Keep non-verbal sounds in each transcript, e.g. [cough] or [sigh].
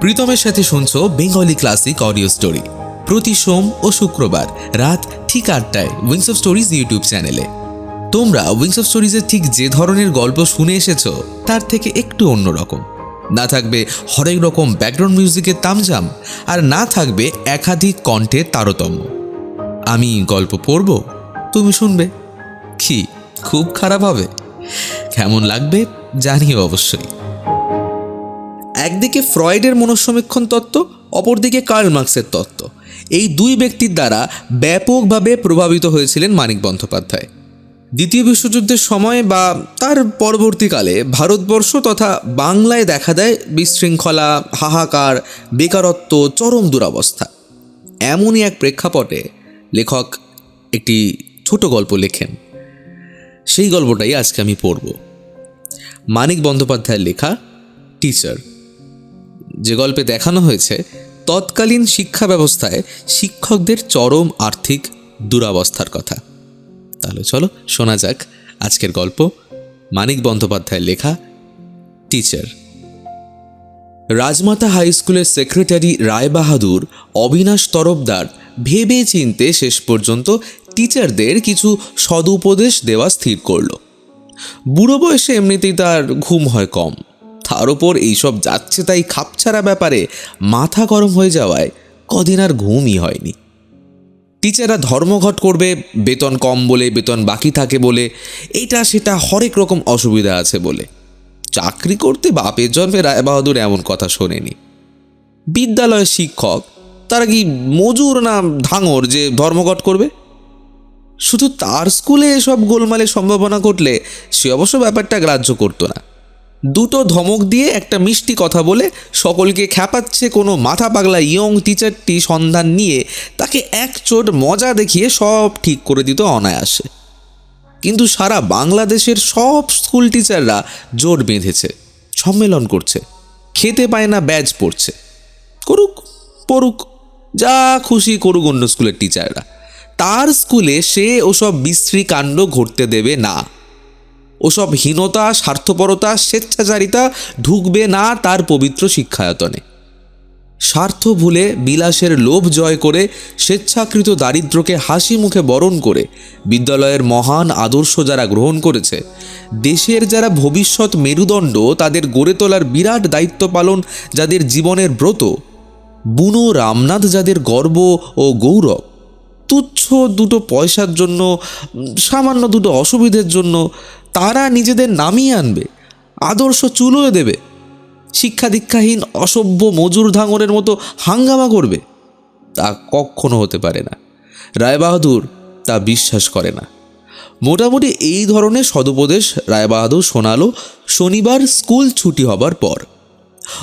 প্রীতমের সাথে শুনছো বেঙ্গলি ক্লাসিক অডিও স্টোরি। প্রতি সোম ও শুক্রবার রাত ঠিক আটটায় উইংস অফ স্টোরিজ ইউটিউব চ্যানেলে। তোমরা উইংস অফ স্টোরিজের ঠিক যে ধরনের গল্প শুনে এসেছ, তার থেকে একটু অন্যরকম। না থাকবে হরেক রকম ব্যাকগ্রাউন্ড মিউজিকের তামজাম আর না থাকবে একাধিক কণ্ঠের তারতম্য। আমি গল্প পড়ব, তুমি শুনবে। কি খুব খারাপ হবে। কেমন লাগবে জানিও অবশ্যই। একদিকে ফ্রয়েডের মনঃসমীক্ষণ তত্ত্ব, অপরদিকে কার্ল মার্কসের তত্ত্ব। এই দুই ব্যক্তির দ্বারা ব্যাপকভাবে প্রভাবিত হয়েছিলেন মানিক বন্দ্যোপাধ্যায়। দ্বিতীয় বিশ্বযুদ্ধের সময় বা তার পরবর্তীকালে ভারতবর্ষ তথা বাংলায় দেখা দেয় বিশৃঙ্খলা, হাহাকার, বেকারত্ব, চরম দুরাবস্থা। এমনই এক প্রেক্ষাপটে লেখক একটি ছোট গল্প লেখেন। সেই গল্পটাই আজকে আমি পড়ব। মানিক বন্দ্যোপাধ্যায়ের লেখা, টিচার। যে গল্পে দেখানো হয়েছে, তৎকালীন শিক্ষা ব্যবস্থায় শিক্ষকদের চরম আর্থিক দুরাবস্থার কথা। তাহলে চলো শোনা যাক আজকের গল্প, মানিক বন্দ্যোপাধ্যায়ের লেখা, টিচার রাজমাতা হাই স্কুলের সেক্রেটারি রায়বাহাদুর অবিনাশ তরফদার ভেবে চিনতে শেষ পর্যন্ত টিচারদের কিছু সদুপদেশ দেওয়া স্থির করল। বুড়ো বয়সে এমনিতেই তার ঘুম হয় কম। তার ওপর এইসব যাচ্ছে তাই খাপছাড়া ব্যাপারে মাথা গরম হয়ে যাওয়ায় কদিন আর ঘুমই হয়নি। টিচাররা ধর্মঘট করবে, বেতন কম বলে, বেতন বাকি থাকে বলে, এটা সেটা হরেক রকম অসুবিধা আছে বলে। চাকরি করতে বাপের জন্মে রায়বাহাদুর এমন কথা শোনেনি। বিদ্যালয়ের শিক্ষক, তারা কি মজুর না ধাঙর যে ধর্মঘট করবে? শুধু তার স্কুলে এসব গোলমালের সম্ভাবনা ঘটলে সে অবশ্য ব্যাপারটা গ্রাহ্য করতো না। দুটো ধমক দিয়ে একটা মিষ্টি কথা বলে সকলকে খ্যাপাচ্ছে কোনো মাথা পাগলা ইয়ং টিচারটি সন্ধান নিয়ে তাকে এক চোট মজা দেখিয়ে সব ঠিক করে দিত অনায়াসে। কিন্তু সারা বাংলাদেশের সব স্কুল টিচাররা জোট বেঁধেছে, সম্মেলন করছে, খেতে পায় না, ব্যাজ পড়ছে। করুক, পড়ুক, যা খুশি করুক অন্য স্কুলের টিচাররা। তার স্কুলে সে ওসব বিশ্রী কাণ্ড ঘটতে দেবে না। ওসব হীনতা, স্বার্থপরতা, স্বেচ্ছাচারিতা ঢুকবে না তার পবিত্র শিক্ষায়তনে। স্বার্থ ভুলে বিলাসের লোভ জয় করে, স্বেচ্ছাকৃত দারিদ্র্যকে হাসি মুখে বরণ করে, বিদ্যালয়ের মহান আদর্শ যারা গ্রহণ করেছে, দেশের যারা ভবিষ্যৎ মেরুদণ্ড তাদের গড়ে তোলার বিরাট দায়িত্ব পালন যাদের জীবনের ব্রত, বুনো রামনাথ যাদের গর্ব ও গৌরব, তুচ্ছ দুটো পয়সার জন্য, সামান্য দুটো অসুবিধের জন্য তারা নিজেদের নামিয়ে আনবে, আদর্শ চুলোয় দেবে শিক্ষা দীক্ষাহীন অসভ্য মজুর ধাঙরের মতো হাঙ্গামা করবে। তা কখনো হতে পারে না। রায়বাহাদুর তা বিশ্বাস করে না। মোটামুটি এই ধরনের সদুপদেশ রায়বাহাদুর শোনালো শনিবার স্কুল ছুটি হবার পর।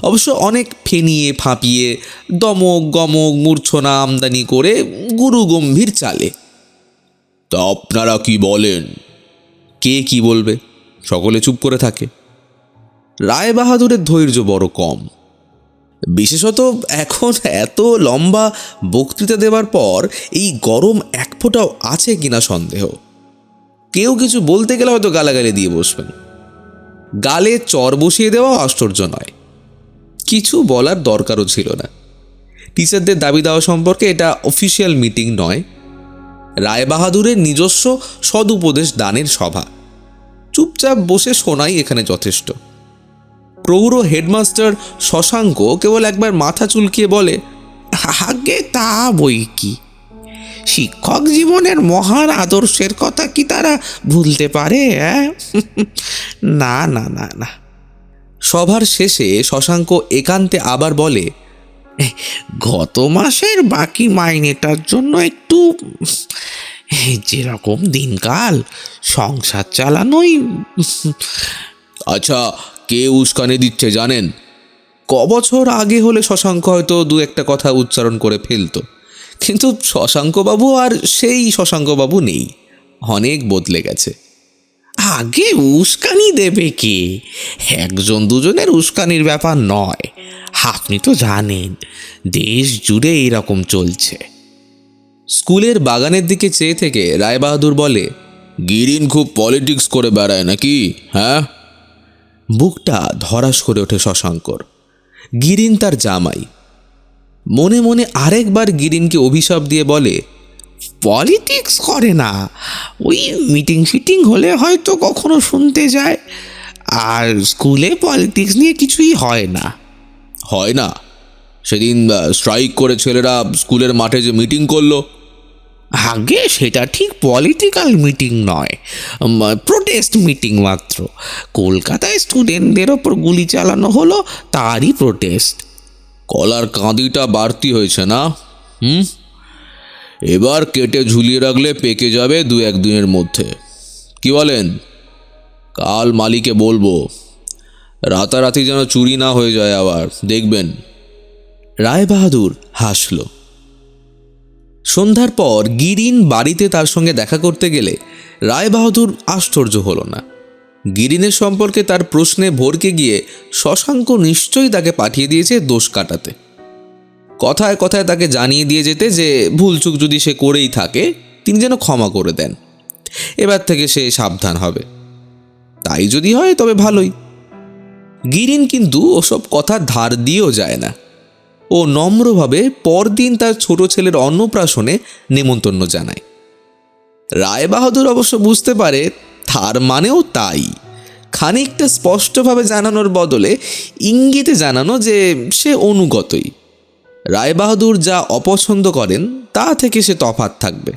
অবশ্য অনেক ফেনিয়ে, ফাঁপিয়ে, দমক, গমক, মূর্ছনা, আমদানি করে গুরু গম্ভীর চালে। তা আপনারা কি বলেন? কে কি বলবে? সকলে চুপ করে থাকে। রায় বাহাদুরের ধৈর্য বড় কম। বিশেষত এখন এত লম্বা বক্তৃতা দেওয়ার পর এই গরম এক ফোঁটাও আছে কিনা সন্দেহ। কেউ কিছু বলতে গেলে হয়তো গালাগালি দিয়ে বসবেন। গালে চর বসিয়ে দেওয়া আশ্চর্য নয়। কিছু বলার দরকারও ছিল না। টিচারদের দাবি দেওয়া সম্পর্কে এটা অফিসিয়াল মিটিং নয়। রায় বাহাদুরের নিজস্ব সদুপদেশ দানের সভা। চুপচাপ বসে শোনাই এখানে যথেষ্ট। প্রৌঢ় হেডমাস্টার শশাঙ্ক কেবল একবার মাথা চুলকিয়ে বলে, আগে তা বই কি? শিক্ষক জীবনের মহান আদর্শের কথা কি তারা ভুলতে পারে? [laughs] না না না না। সভার শেষে শশাঙ্ক একান্তে আবার বলে গত মাসের বাকি মাইনেটার জন্য একটু যেরকম দিনকাল, সংসার চালানোই আচ্ছা কে উস্কানি দিচ্ছে জানেন? ক বছর আগে হলে শশাঙ্ক হয়তো দু একটা কথা উচ্চারণ করে ফেলতো। কিন্তু শশাঙ্কবাবু আর সেই শশাঙ্কবাবু নেই। অনেক বদলে গেছে। আগে উস্কানি দেবে কে? একজন দুজনের উস্কানির ব্যাপার নয়। আপনি তো জানেন, দেশ জুড়ে এরকম চলছে। স্কুলের বাগানের দিকে চেয়ে থেকে রায়বাহাদুর বলে গিরিন খুব পলিটিক্স করে বেড়ায় নাকি? হ্যাঁ? বুকটা ধরাস করে ওঠে শশাঙ্কর। গিরিন তার জামাই। মনে মনে আরেকবার গিরিনকে অভিশাপ দিয়ে বলে পলিটিক্স করে না। ওই মিটিং ফিটিং হলে হয়তো কখনো শুনতে যায়। আর স্কুলে পলিটিক্স নিয়ে কিছুই হয় না। হয় না। সেদিন স্ট্রাইক করে ছেলেরা স্কুলের মাঠে যে মিটিং করল। আগে সেটা ঠিক পলিটিক্যাল মিটিং নয় প্রোটেস্ট মিটিং মাত্র। কলকাতায় স্টুডেন্টদের ওপর গুলি চালানো হলো, তারই প্রোটেস্ট কলার কাঁদিটা বাড়তি হয়েছে না? হুম? এবার কেটে ঝুলিয়ে রাখলে পেকে যাবে দু একদিনের মধ্যে। কি বলেন? কাল মালিকে বলব, রাতারাতি যেন চুরি না হয়ে যায় আবার, দেখবেন। রায় বাহাদুর হাসল। সন্ধ্যার পর গিরিন বাড়িতে তার সঙ্গে দেখা করতে গেলে রায় বাহাদুর আশ্চর্য হল না। গিরিনের সম্পর্কে তার প্রশ্নে ভরকে গিয়ে শশাঙ্ক নিশ্চয়ই তাকে পাঠিয়ে দিয়েছে দোষ কাটাতে। কথায় কথায় তাকে জানিয়ে দিয়ে যেতে যে ভুলচুক যদি সে করেই থাকে, তিনি যেন ক্ষমা করে দেন। এবার থেকে সে সাবধান হবে। তাই যদি হয় তবে ভালোই। গিরিন কিন্তু ওসব কথা ধার দিয়েও যায় না। ও নম্রভাবে পরদিন তার ছোট ছেলের অন্নপ্রাশনে নেমন্তন্ন জানায়। রায় বাহাদুর অবশ্য বুঝতে পারে, তার মানেও তাই। খানিকটা স্পষ্টভাবে জানানোর বদলে ইঙ্গিতে জানানো যে সে অনুগতই। রায় বাহাদুর যা অপছন্দ করেন, তা থেকে সে তফাৎ থাকবে,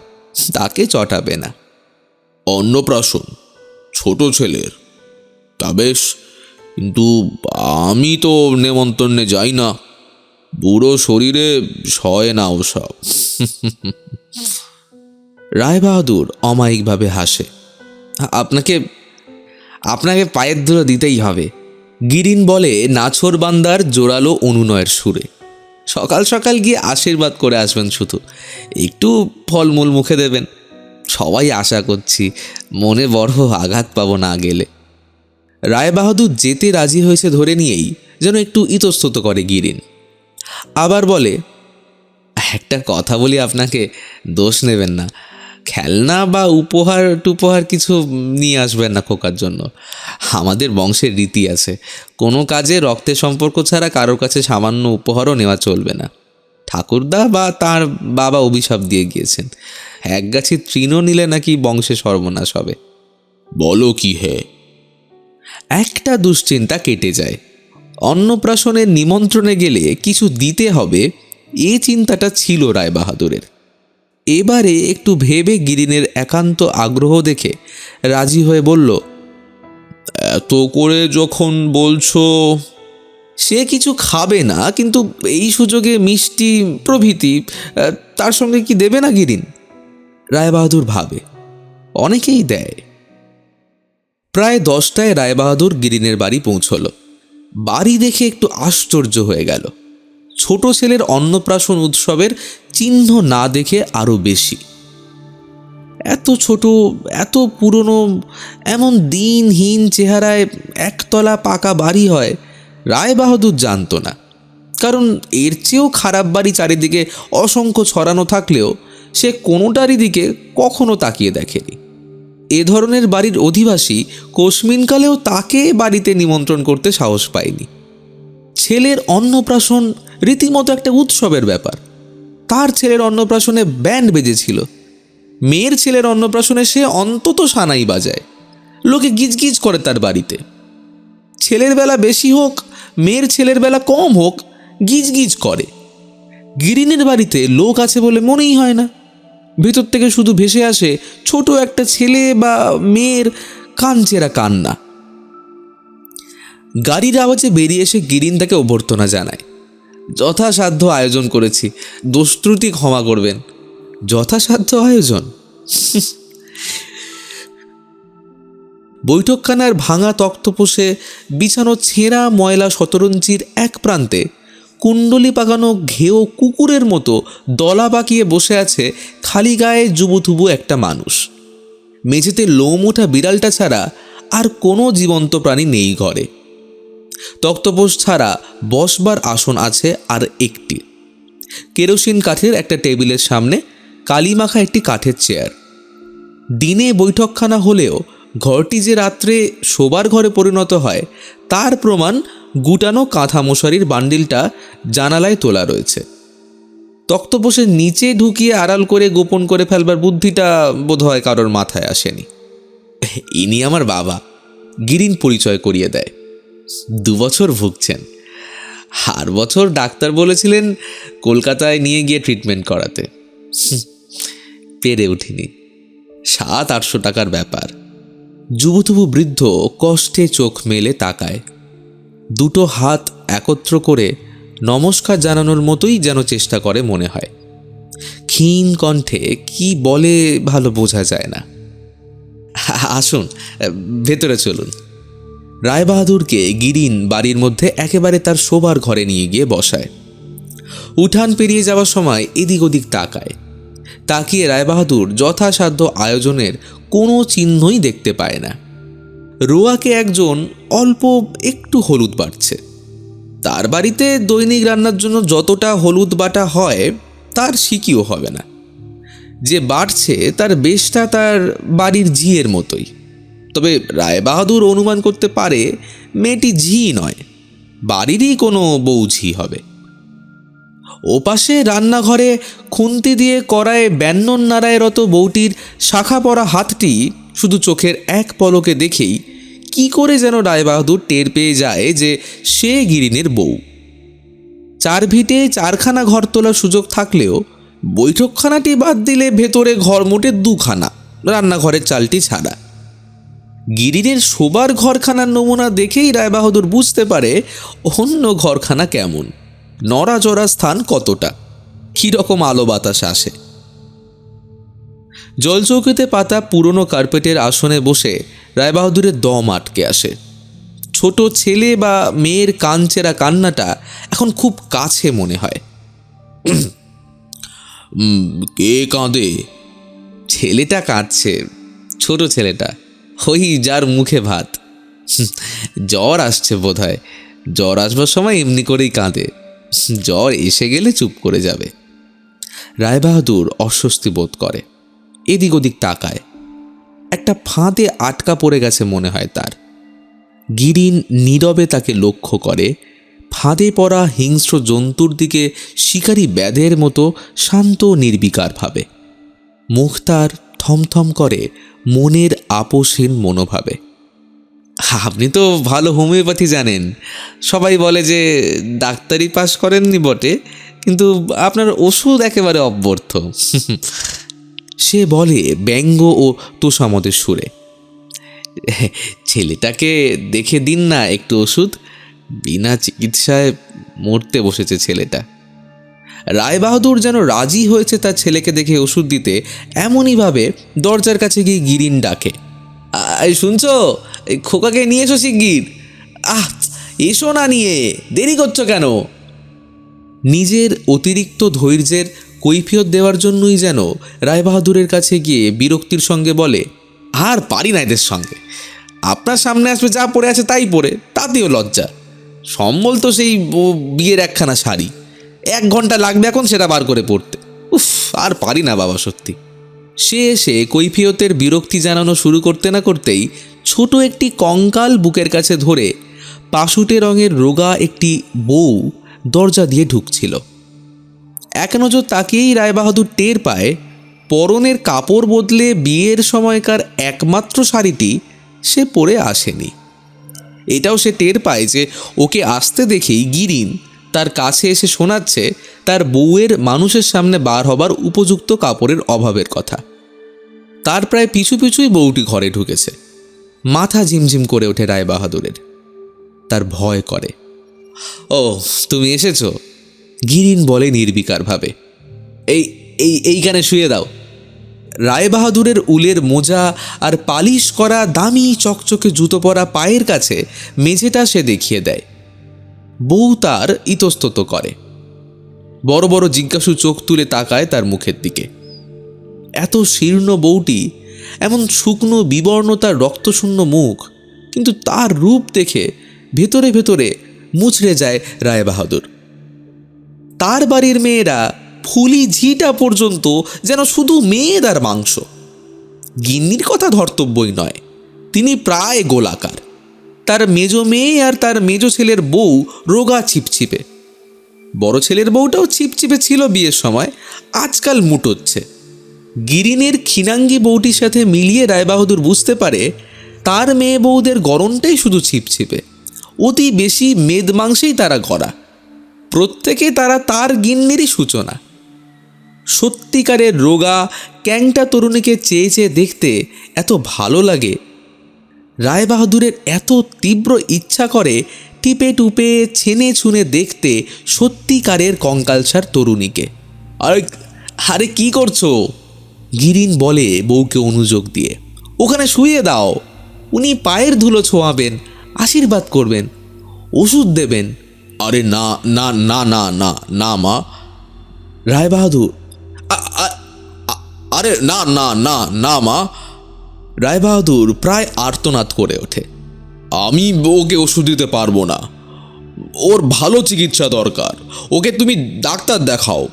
তাকে চটাবে না। অন্নপ্রাশন, ছোট ছেলের? তা বেশ, কিন্তু আমি তো নেমন্তন্নে যাই না। বুড়ো শরীরে সয় না ওসব রায় বাহাদুর অমায়িকভাবে হাসে। আপনাকে আপনাকে পায়ের ধুলো দিতেই হবে। গিরিন বলে, নাছর বান্দার জোরালো অনুনয়ের সুরে। সকাল সকাল গিয়ে আশীর্বাদ করে আসবেন শুধু। একটু ফলমূল মুখে দেবেন। সবাই আশা করছি, মনে বড় আঘাত পাবো না গেলে। রায় বাহাদুর যেতে রাজি হয়েছে ধরে নিয়েই, যেন একটু ইতস্তত করে গিরিন। আবার বলে একটা কথা বলি আপনাকে দোষ নেবেন না। খেলনা বা উপহার টুপহার কিছু নিয়ে আসবেন না খোকার জন্য। আমাদের বংশের রীতি আছে। কোনো কাজে রক্তের সম্পর্ক ছাড়া কারোর কাছে সামান্য উপহারও নেওয়া চলবে না। ঠাকুরদা বা তার বাবা অভিশাপ দিয়ে গিয়েছেন। এক গাছি তৃণও নিলে নাকি বংশে সর্বনাশ হবে। বলো কি হে? একটা দুশ্চিন্তা কেটে যায়। অন্নপ্রাশনের নিমন্ত্রণে গেলে কিছু দিতে হবে, এ চিন্তাটা ছিল রায় বাহাদুরের এবারে একটু ভেবে গিরিনের একান্ত আগ্রহ দেখে রাজি হয়ে বলল, এত করে যখন বলছো, সে কিছু খাবে না, কিন্তু এই সুযোগে মিষ্টি প্রভৃতি তার সঙ্গে কি দেবে না গিরিন? রায়বাহাদুর ভাবে, অনেকেই দেয়। প্রায় দশটায় রায়বাহাদুর গিরিনের বাড়ি পৌঁছল। বাড়ি দেখে একটু আশ্চর্য হয়ে গেল। ছোট ছেলের অন্নপ্রাশন উৎসবের চিহ্ন না দেখে আরও বেশি। এত ছোট, এত পুরনো, এমন দিনহীন চেহারায় একতলা পাকা বাড়ি হয় রায় বাহাদুর জানতো না। কারণ এর চেয়েও খারাপ বাড়ি চারিদিকে অসংখ্য ছড়ানো থাকলেও সে কোনোটারই দিকে কখনো তাকিয়ে দেখেনি। এ ধরনের বাড়ির অধিবাসী কোশমিনকালেও তাকে বাড়িতে নিমন্ত্রণ করতে সাহস পায়নি। ছেলের অন্নপ্রাশন রীতিমতো একটা উৎসবের ব্যাপার। তার ছেলের অন্নপ্রাশনে ব্যান্ড বেজেছিল। মেয়ের ছেলের অন্নপ্রাশনে সে অন্তত সানাই বাজায়। লোকে গিজগিজ করে তার বাড়িতে। ছেলের বেলা বেশি হোক, মেয়ের ছেলের বেলা কম হোক, গিজগিজ করে। গিরিনের বাড়িতে লোক আছে বলে মনেই হয় না। ভেতর থেকে শুধু ভেসে আসে ছোট একটা ছেলে বা মেয়ের কানচেরা কান্না। গাড়ির আওয়াজে বেরিয়ে এসে গিরিন তাকে অভ্যর্থনা জানায়, যথাসাধ্য আয়োজন করেছি দোস্ত্রুতি ক্ষমা করবেন। যথাসাধ্য আয়োজন? বৈঠকখানার ভাঙা তক্তপোষে বিছানো ছেঁড়া ময়লা শতরঞ্চির এক প্রান্তে কুণ্ডলি পাকানো ঘেও কুকুরের মতো দলা পাকিয়ে বসে আছে খালি গায়ে জুবুথুবু একটা মানুষ। মেঝেতে লোম ওঠা বিড়ালটা ছাড়া আর কোনো জীবন্ত প্রাণী নেই ঘরে। তক্তপোষ ছাড়া বসবার আসন আছে আর একটি। কেরোসিন কাঠের একটা টেবিলের সামনে কালিমাখা একটি কাঠের চেয়ার। দিনে বৈঠকখানা হলেও ঘরটি যে রাত্রে শোবার ঘরে পরিণত হয়, তার প্রমাণ গুটানো কাঁথা মশারির বান্ডিলটা জানালায় তোলা রয়েছে। তক্তপোষের নিচে ঢুকিয়ে আড়াল করে গোপন করে ফেলবার বুদ্ধিটা বোধহয় কারোর মাথায় আসেনি। ইনি আমার বাবা, গিরিন পরিচয় করিয়ে দেয়। দু বছর ভুগছেন। আর বছর ডাক্তার বলেছিলেন কলকাতায় নিয়ে গিয়ে ট্রিটমেন্ট করাতে। পেরে উঠিনি। সাত আটশো টাকার ব্যাপার। যুবতবু বৃদ্ধ কষ্টে চোখ মেলে তাকায়। দুটো হাত একত্র করে নমস্কার জানানোর মতোই যেন চেষ্টা করে মনে হয়। ক্ষীণ কণ্ঠে কি বলে ভালো বোঝা যায় না। আসুন, ভেতরে চলুন। রায়বাহাদুরকে গিরিন বাড়ির মধ্যে একেবারে তার শোবার ঘরে নিয়ে গিয়ে বসায়। উঠান পেরিয়ে যাওয়ার সময় এদিক ওদিক তাকায়। তাকিয়ে রায়বাহাদুর যথাসাধ্য আয়োজনের কোনো চিহ্নই দেখতে পায় না। রোয়াকে একজন অল্প একটু হলুদ বাড়ছে। তার বাড়িতে দৈনিক রান্নার জন্য যতটা হলুদ বাটা হয়, তার সিকিও হবে না। যে বাড়ছে, তার বেশটা তার বাড়ির ঝিয়ের মতোই। তবে রায়বাহাদুর অনুমান করতে পারে, মেয়েটি ঝি নয়, বাড়িরই কোনো বউ ঝি হবে। ওপাশে রান্নাঘরে খুন্তি দিয়ে কড়ায় ব্যঞ্জন নাড়ায়রত বউটির শাখা পড়া হাতটি শুধু চোখের এক পলকে দেখেই কি করে যেন রায়বাহাদুর টের পেয়ে যায় যে সে গিরিনের বউ। চার ভিটে চারখানা ঘর তোলার সুযোগ থাকলেও বৈঠকখানাটি বাদ দিলে ভেতরে ঘর মোটে দুখানা, রান্নাঘরের চালটি ছাড়া। গিরিনের শোবার ঘরখানার নমুনা দেখেই রায়বাহাদুর বুঝতে পারে অন্য ঘরখানা কেমন। নড়াচড়া স্থান কতটা? কীরকম আলো বাতাস আসে? জলচৌকিতে পাতা পুরনো কার্পেটের আসনে বসে রায়বাহাদুরের দম আটকে আসে। ছোট ছেলে বা মেয়ের কানচেরা কান্নাটা এখন খুব কাছে মনে হয়। [clears throat] কে কাঁদে? ছেলেটা কাঁদছে, ছোট ছেলেটা। হই যার মুখে ভাত। জ্বর আসছে বোধ হয় জ্বর আসবার সময় এমনি করেই কাঁদে। জ্বর এসে গেলে চুপ করে যাবে। রায়বাহাদুর অস্বস্তি বোধ করে। এদিক ওদিক তাকায়। একটা ফাঁদে আটকা পড়ে গেছে মনে হয় তার। গিরিন নীরবে তাকে লক্ষ্য করে। ফাঁদে পড়া হিংস্র জন্তুর দিকে শিকারী ব্যাধের মতো শান্ত নির্বিকার ভাবে। মুখ তার থমথম করে, মনের আপোষহীন মনোভাবে। আপনি তো ভালো হোমিওপ্যাথি জানেন। সবাই বলে যে ডাক্তারি পাস করেননি বটে, কিন্তু আপনার ওষুধ একেবারে অব্যর্থ। সে বলে ব্যঙ্গ ও তোষামদের সুরে। ছেলেটাকে দেখে দিন না একটু ওষুধ, বিনা চিকিৎসায় মরতে বসেছে ছেলেটা। রায়বাহাদুর যেন রাজি হয়েছে তার ছেলেকে দেখে ওষুধ দিতে এমনইভাবে দরজার কাছে গিয়ে গিরিন ডাকে। শুনছো? এই খোকাকে নিয়ে এসো শিগগির। আহ, এসো না নিয়ে, দেরি করছ কেন? নিজের অতিরিক্ত ধৈর্যের কৈফিয়ত দেওয়ার জন্যই যেন রায়বাহাদুরের কাছে গিয়ে বিরক্তির সঙ্গে বলে, আর পারি না এদের সঙ্গে। আপনার সামনে আসবে, যা পড়ে আছে তাই পড়ে, তাতেও লজ্জা। সম্বল তো সেই বিয়ের একখানা শাড়ি। এক ঘণ্টা লাগবে এখন সেটা বার করে পড়তে। উফ, আর পারি না বাবা, সত্যি। সে এসে কৈফিয়তের বিরক্তি জানানো শুরু করতে না করতেই ছোট একটি কঙ্কাল বুকের কাছে ধরে পাশুটে রঙের রোগা একটি বউ দরজা দিয়ে ঢুকছিল। এক নজর তাকেই রায়বাহাদুর টের পায়, পরনের কাপড় বদলে বিয়ের সময়কার একমাত্র শাড়িটি সে পরে আসেনি। এটাও সে টের পায় যে ওকে আসতে দেখেই গিরিন তার কাছে এসে শোনাচ্ছে তার বউয়ের মানুষের সামনে বার হবার উপযুক্ত কাপড়ের অভাবের কথা। তার প্রায় পিছু পিছুই বউটি ঘরে ঢুকেছে। মাথা ঝিমঝিম করে ওঠে রায় বাহাদুরের তার ভয় করে। ও, তুমি এসেছ? গিরিন বলে নির্বিকারভাবে। এই এই, এইখানে শুয়ে দাও। রায়বাহাদুরের উলের মোজা আর পালিশ করা দামি চকচকে জুতো পরা পায়ের কাছে মেঝেটা সে দেখিয়ে দেয়। বউ তার ইতস্তত করে। বড় বড় জিজ্ঞাসু চোখ তুলে তাকায় তার মুখের দিকে। এত শীর্ণ বউটি, এমন শুকনো বিবর্ণতার রক্তশূন্য মুখ, কিন্তু তার রূপ দেখে ভেতরে ভেতরে মুচড়ে যায় রায় বাহাদুর তার বাড়ির মেয়েরা ফুলি ঝিটা পর্যন্ত যেন শুধু মেয়েদার মাংস। গিন্নির কথা ধর্তব্যই নয়, তিনি প্রায় গোলাকার। তার মেজ মেয়ে আর তার মেজ ছেলের বউ রোগা ছিপছিপে। বড় ছেলের বউটাও ছিপছিপে ছিল বিয়ের সময়, আজকাল মুটোচ্ছে। গিরিনের খিনাঙ্গি বউটির সাথে মিলিয়ে রায়বাহাদুর বুঝতে পারে, তার মেয়ে বউদের গরমটাই শুধু ছিপছিপে। অতি বেশি মেদ মাংসেই তারা গড়া। প্রত্যেকে তারা তার গিন্নিরই সূচনা। সত্যিকারের রোগা, ক্যাংটা তরুণীকে চেয়ে চেয়ে দেখতে এত ভালো লাগে। রায়বাহাদুরের এত তীব্র ইচ্ছা করে টিপে টুপে, ছেনে ছুনে দেখতে সত্যিকারের কঙ্কালসার তরুণীকে। আরে আরে কি করছ? গিরিন বলে বউকে অনুযোগ দিয়ে, ওখানে শুয়ে দাও। উনি পায়ের ধুলো ছোঁয়াবেন, আশীর্বাদ করবেন, ওষুধ দেবেন। আরে না না না না না না, মা। রায়বাহাদুর আরে না না না না, মা। রায়বাহাদুর প্রায় আর্তনাদ করে ওঠে। আমি ওকে ওষুধ দিতে পারব না। ওর ভালো চিকিৎসা দরকার। ওকে তুমি ডাক্তার দেখাও,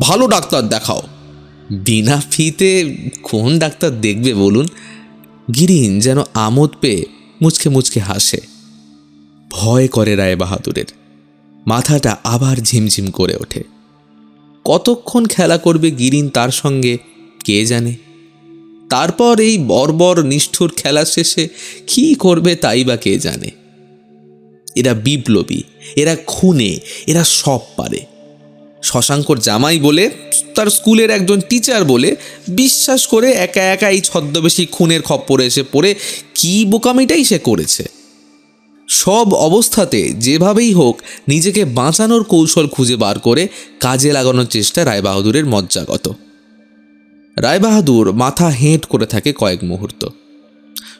ভালো ডাক্তার দেখাও। বিনা ফিতে কোন ডাক্তার দেখবে বলুন? গিরিন যেন আমোদ পেয়ে মুচকে মুচকে হাসে। ভয় করে রায় বাহাদুরের। মাথাটা আবার ঝিমঝিম করে ওঠে। কতক্ষণ খেলা করবে গিরিন তার সঙ্গে, কে জানে? তারপর এই বর্বর নিষ্ঠুর খেলা শেষে কী করবে তাই বা কে জানে? এরা বিপ্লবী, এরা খুনে, এরা সব পারে। শশাঙ্কর জামাই বলে, তার স্কুলের একজন টিচার বলে, বিশ্বাস করে একা একা এই ছদ্মবেশী খুনের খপ্পরে এসে পড়ে, কী বোকামিটাই সে করেছে? সব অবস্থাতে যেভাবেই হোক, নিজেকে বাঁচানোর কৌশল খুঁজে বার করে কাজে লাগানোর চেষ্টা রায়বাহাদুরের মজ্জাগত। রায়বাহাদুর মাথা হেঁট করে থাকে কয়েক মুহূর্ত।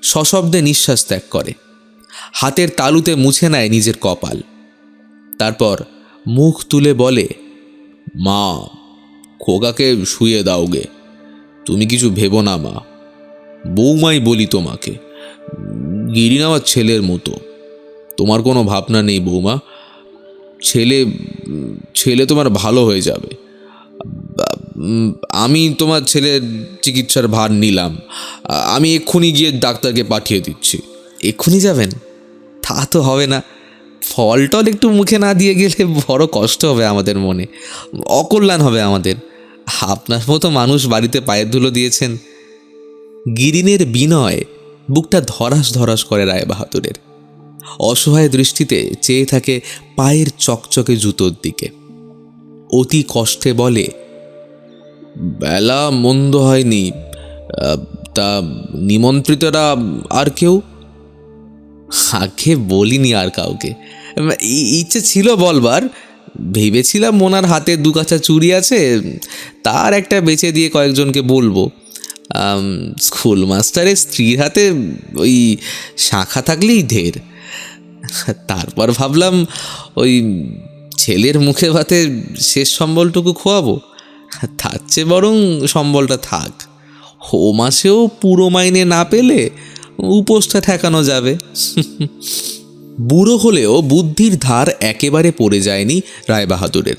সশব্দে নিঃশ্বাস ত্যাগ করে। হাতের তালুতে মুছে নেয় নিজের কপাল। তারপর মুখ তুলে বলে মা খোকাকে শুয়ে দাও গে। তুমি কিছু ভেবো না মা। বৌমাই বলি তোমাকে গিরিন আমার ছেলের মতো। তোমার কোনো ভাবনা নেই বৌমা। ছেলে ছেলে তোমার ভালো হয়ে যাবে। আমি তোমার ছেলের চিকিৎসার ভার নিলাম। আমি এক্ষুনি গিয়ে ডাক্তারকে পাঠিয়ে দিচ্ছি। এক্ষুনি যাবেন? তা তো হবে না। ফল টল একটু মুখে না দিয়ে গেলে বড় কষ্ট হবে আমাদের মনে। অকল্যাণ হবে আমাদের। আপনার মতো মানুষ বাড়িতে পায়ের ধুলো দিয়েছেন। গিরিনের বিনয় বুকটা ধরাস ধরাস করে রায় বাহাদুরের অসহায় দৃষ্টিতে চেয়ে থাকে পায়ের চকচকে জুতোর দিকে। অতি কষ্টে বলে, বেলা মন্দ হয়নি। তা নিমন্ত্রিতরা আর কেউ আগে বলিনি আর কাউকে। ইচ্ছে ছিল বলবার। ভেবেছিলাম মোনার হাতে দু কাছা চুড়ি আছে, তার একটা বেচে দিয়ে কয়েকজনকে বলব। স্কুল মাস্টারের স্ত্রীর হাতে ওই শাখা থাকলেই ঢের। তারপর ভাবলাম ওই ছেলের মুখে ভাতে শেষ সম্বলটুকু খোয়াবো। তার চেয়ে বরং সম্বলটা থাক। ও মাসেও পুরো মাইনে না পেলে উপোসটা ঠেকানো যাবে। বুড়ো হলেও বুদ্ধির ধার একেবারে পড়ে যায়নি রায়বাহাদুরের।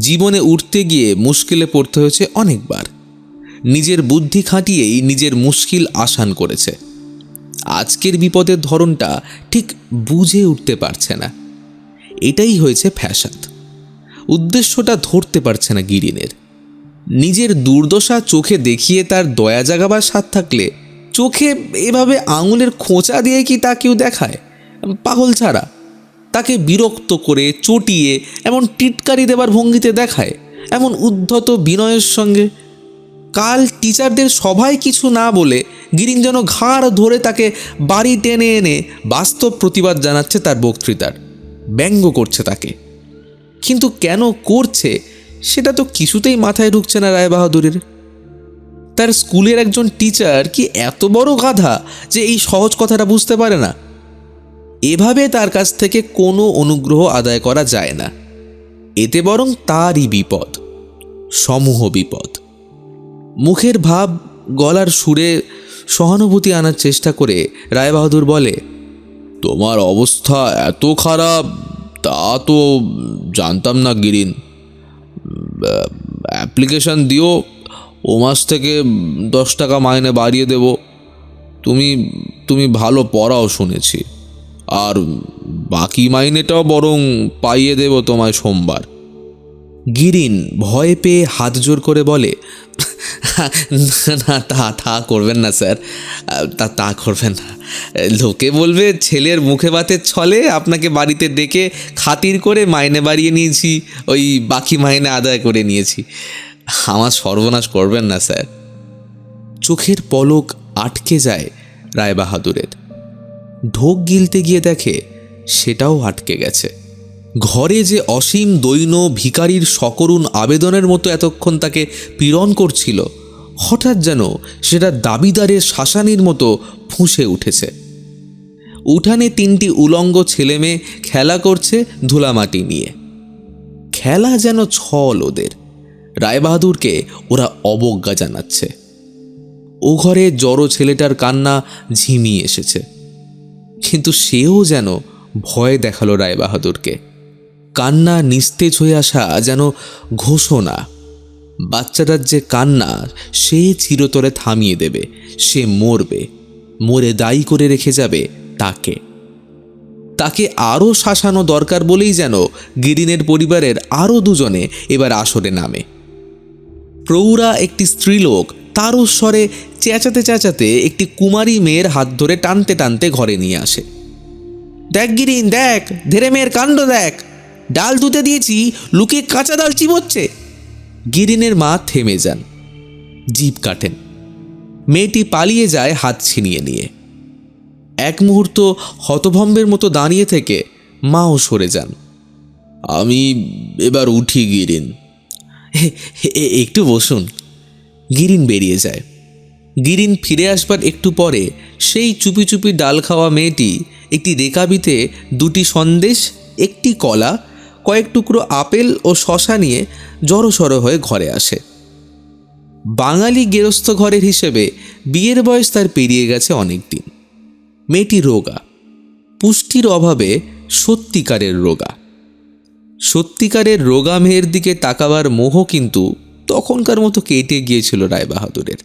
জীবনে উঠতে গিয়ে মুশকিলে পড়তে হয়েছে অনেকবার। নিজের বুদ্ধি খাটিয়েই নিজের মুশকিল আসান করেছে। আজকের বিপদের ধরনটা ঠিক বুঝে উঠতে পারছে না। এটাই হয়েছে ফ্যাসাদ উদ্দেশ্যটা ধরতে পারছে না গিরিনের। নিজের দুর্দশা চোখে দেখিয়ে তার দয়া জাগাবার স্বাদ থাকলে চোখে এভাবে আঙুলের খোঁচা দিয়ে কি তা কেউ দেখায়? পাগল ছাড়া। তাকে বিরক্ত করে, চটিয়ে, এমন টিটকারি দেবার ভঙ্গিতে দেখায়। এমন উদ্ধত বিনয়ের সঙ্গে। কাল টিচারদের সবাই কিছু না বলে গিরিন যেন ঘাড় ধরে তাকে বাড়ি টেনে এনে বাস্তব প্রতিবাদ জানাচ্ছে তার বক্তৃতার। ব্যঙ্গ করছে তাকে। কিন্তু কেন করছে, সেটা তো কিছুতেই মাথায় ঢুকছে না রায়বাহাদুরের। তার স্কুলের একজন টিচার কি এত বড় গাধা যে এই সহজ কথাটা বুঝতে পারে না? এভাবে তার কাছ থেকে কোনো অনুগ্রহ আদায় করা যায় না। এতে বরং তারই বিপদ, সমূহ বিপদ। মুখের ভাব গলার সুরে সহানুভূতি আনার চেষ্টা করে রায়বাহাদুর বলে, তোমার অবস্থা এত খারাপ, তা তো জানতাম না গিরিন। অ্যাপ্লিকেশন দিও ও মাস থেকে দশ টাকা মাইনে বাড়িয়ে দেব। তুমি তুমি ভালো পড়াও শুনেছি। আর বাকি মাইনেটাও বরং পাইয়ে দেব তোমায় সোমবার। গিরিন ভয় পেয়ে হাত জোর করে বলে, না তা তা করবেন না, স্যার। তা তা করবেন না। লোকে বলবে ছেলের মুখে ভাতের ছলে, আপনাকে বাড়িতে ডেকে খাতির করে মাইনে বাড়িয়ে নিয়েছি, ওই বাকি মাইনে আদায় করে নিয়েছি। আমার সর্বনাশ করবেন না, স্যার। চোখের পলক আটকে যায় রায়বাহাদুরের। ঢোক গিলতে গিয়ে দেখে সেটাও আটকে গেছে। ঘরে যে অসীম দৈন ভিকারির সকরুণ আবেদনের মতো এতক্ষণ তাকে পীড়ন করছিল, হঠাৎ যেন সেটা দাবিদারের শাসানির মতো ফুঁসে উঠেছে। উঠানে তিনটি উলঙ্গ ছেলেমেয়ে খেলা করছে ধুলামাটি নিয়ে। খেলা যেন ছল ওদের। রায়বাহাদুরকে ওরা অবজ্ঞা জানাচ্ছে। ও ঘরে জড়ো ছেলেটার কান্না ঝিমিয়ে এসেছে। কিন্তু সেও যেন ভয় দেখাল রায়বাহাদুরকে। কান্না নিস্তেজ হয়ে আসা যেন ঘোষণা। বাচ্চাটার যে কান্না, সে চিরতরে থামিয়ে দেবে, সে মরবে, মরে দায়ী করে রেখে যাবে তাকে। তাকে আরও শাসানো দরকার বলেই যেন গিরিনের পরিবারের আরও দুজনে এবার আসরে নামে। প্রৌরা একটি স্ত্রীলোক। তার স্বরে চেঁচাতে চেঁচাতে একটি কুমারী মেয়ের হাত ধরে টানতে টানতে ঘরে নিয়ে আসে। দেখ গিরিন, দেখ, ধেরে মেয়ের কাণ্ড দেখ। ডাল দুতে দিয়েছি, লুকে কাঁচা ডাল চিবোচ্ছে। গিরিনের মা থেমে যান। জিভ কাটেন। মেয়েটি পালিয়ে যায় হাত ছিনিয়ে নিয়ে। এক মুহূর্ত হতভম্বের মতো দাঁড়িয়ে থেকে মাও সরে যান। আমি এবার উঠি গিরিন। "এ- এ- একটু বসুন। গিরিন বেরিয়ে যায়। গিরিন ফিরে আসবার একটু পরে সেই চুপি চুপি ডাল খাওয়া মেয়েটি একটি রেকাবিতে দুটি সন্দেশ, একটি কলা, কয়েক টুকরো আপেল ও শশা নিয়ে জড়সড় হয়ে ঘরে আসে। বাঙালি গেরস্থ ঘরের হিসেবে বিয়ের বয়স তার পেরিয়ে গেছে অনেক দিন মেয়েটি রোগা। পুষ্টির অভাবে সত্যিকারের রোগা। সত্যিকারের রোগা মেয়ের দিকে তাকাবার মোহ কিন্তু তখনকার মতো কেটে গিয়েছিল রায়বাহাদুরের।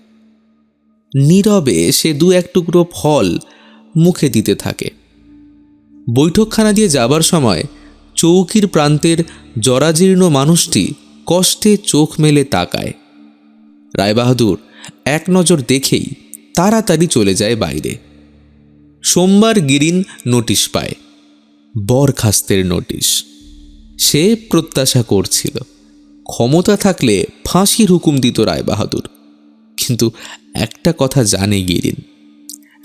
নীরবে সে দু এক টুকরো ফল মুখে দিতে থাকে। বৈঠকখানা দিয়ে যাবার সময় চৌকির প্রান্তের জরাজীর্ণ মানুষটি কষ্টে চোখ মেলে তাকায়। রায়বাহাদুর এক নজর দেখেই তাড়াতাড়ি চলে যায় বাইরে। সোমবার গিরিন নোটিশ পায়, বরখাস্তের নোটিশ। সে প্রত্যাশা করছিল। ক্ষমতা থাকলে ফাঁসির হুকুম দিত রায়বাহাদুর। কিন্তু একটা কথা জানে গিরিন,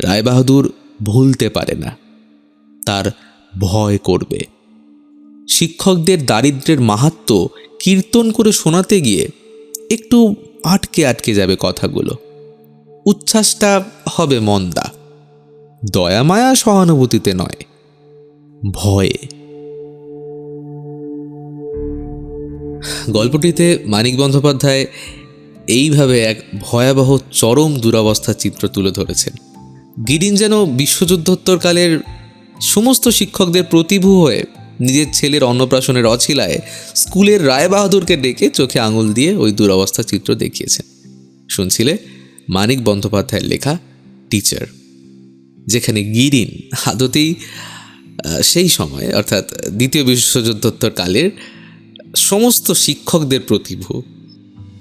রায়বাহাদুর ভুলতে পারে না। তার ভয় করবে। শিক্ষকদের দারিদ্রের মাহাত্ম কীর্তন করে শোনাতে গিয়ে একটু আটকে আটকে যাবে কথাগুলো। উচ্ছ্বাসটা হবে মন্দা, দয়া মায়া সহানুভূতিতে নয়, ভয়ে। গল্পটিতে মানিক বন্দ্যোপাধ্যায় এইভাবে এক ভয়াবহ চরম দুরবস্থার চিত্র তুলে ধরেছেন। গিরিন যেন বিশ্বযুদ্ধোত্তরকালের সমস্ত শিক্ষকদের প্রতিভূ হয়ে নিজের ছেলের অন্নপ্রাশনের অছিলায় স্কুলের রায়বাহাদুরকে ডেকে চোখে আঙুল দিয়ে ওই দুরবস্থা চিত্র দেখিয়েছেন। শুনছিলে? মানিক বন্দ্যোপাধ্যায়ের লেখা টিচার, যেখানে গিরিন আদতেই সেই সময়, অর্থাৎ দ্বিতীয় বিশ্বযুদ্ধোত্তর কালের সমস্ত শিক্ষকদের প্রতিভু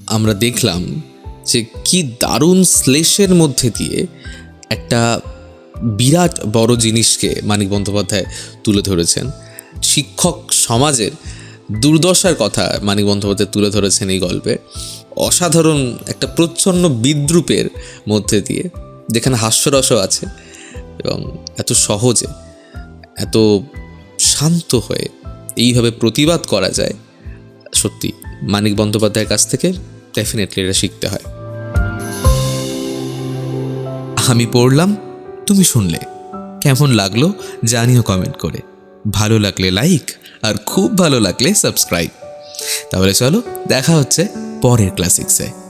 আমরা দেখলাম যে কি দারুণ শ্লেষের মধ্যে দিয়ে একটা বিরাট বড় জিনিসকে মানিক বন্দ্যোপাধ্যায় তুলে ধরেছেন। শিক্ষক সমাজের দুর্দশার কথা মানিক বন্দ্যোপাধ্যায় তুলে ধরেছেন এই গল্পে। অসাধারণ একটা প্রচ্ছন্ন বিদ্রুপের মধ্যে দিয়ে, যেখানে হাস্যরসও আছে এবং এত সহজে, এত শান্ত হয়ে এইভাবে প্রতিবাদ করা যায়। সত্যি, মানিক বন্দ্যোপাধ্যায়ের কাছ থেকে ডেফিনেটলি এটা শিখতে হয়। আমি পড়লাম, তুমি শুনলে। কেমন লাগল জানিও কমেন্ট করে। ভালো লাগলে লাইক আর খুব ভালো লাগলে সাবস্ক্রাইব তাহলে চলো, দেখা হচ্ছে পরের ক্লাসিক্সে